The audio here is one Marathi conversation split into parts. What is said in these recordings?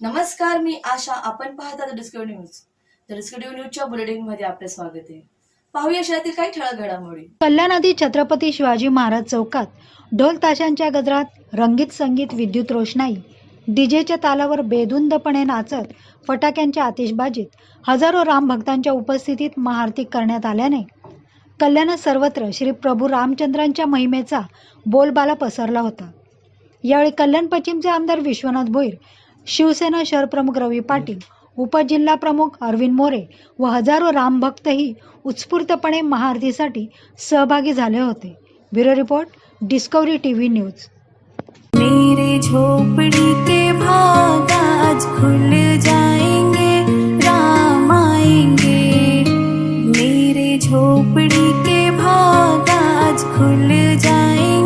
नमस्कार मी आशा. आपण पाहता डिस्कवरी न्यूज तर डिस्कवरी न्यूजच्या बुलेटिनमध्ये आपले स्वागत आहे. पाहूया शहरातील काही ठळक घडामोडी. कल्याण आधी छत्रपती शिवाजी महाराज चौकात ढोल ताशांच्या गजरात रंगीत संगीत विद्युत रोषणाई डीजेच्या तालावर बेधुंदपणे नाचत फटाक्यांच्या आतिषबाजीत हजारो राम भक्तांच्या उपस्थितीत महाआरती करण्यात आल्याने कल्याणात सर्वत्र श्री प्रभू रामचंद्रांच्या महिमेचा बोलबाला पसरला होता. यावेळी कल्याण पश्चिमचे आमदार विश्वनाथ भोईर शिवसेना शहरप्रमुख रवी पाटील उपजिल्हा प्रमुख अरविंद मोरे व हजारो रामभक्तही उत्स्फूर्तपणे महाआरतीसाठी सहभागी झाले होते. Bureau report Discovery TV news. मेरे झोपड़ी के भाग आज खुल जाएंगे राम आएंगे। मेरे झोपड़ी के भाग आज खुल जाएंगे।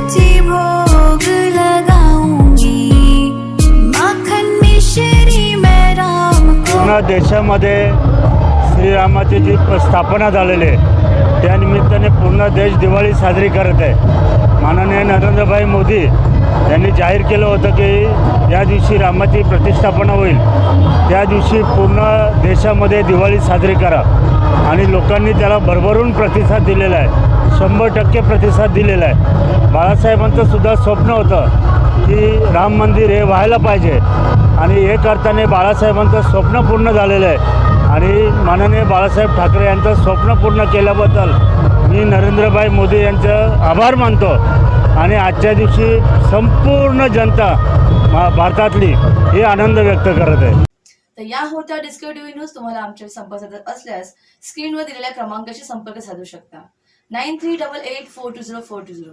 भोग लगाऊंगी। माखन मिश्री मैं राम पूर्ण देशामध्ये श्रीरामाची जी प- स्थापना झालेली आहे त्यानिमित्ताने पूर्ण देश दिवाळी साजरी करत आहे. माननीय नरेंद्रभाई मोदी यांनी जाहीर केलं होतं की या दिवशी रामाची प्रतिष्ठापना होईल. त्या दिवशी पूर्ण देशामध्ये दिवाळी साजरी करा. आणि लोकांनी त्याला भरभरून प्रतिसाद दिलेला आहे. शंभर टक्के प्रतिसाद दिलेला आहे. बाळासाहेबांचं सुद्धा स्वप्न होतं की राम मंदिर हे व्हायला पाहिजे. आणि हे करताना बाळासाहेबांचं स्वप्न पूर्ण झालेलं आहे. आणि माननीय बाळासाहेब ठाकरे यांचं स्वप्न पूर्ण केल्याबद्दल मी नरेंद्रभाई मोदी यांचं आभार मानतो. आणि आजच्या दिवशी संपूर्ण जनता भारतातली हे आनंद व्यक्त करत आहे. तर या होत्या डिस्कवरी टीव्ही न्यूज तुम्हाला आमच्या संपर्क साधत असल्यास स्क्रीनवर दिलेल्या क्रमांकाशी संपर्क साधू शकता. Nine three double eight four two zero four two zero.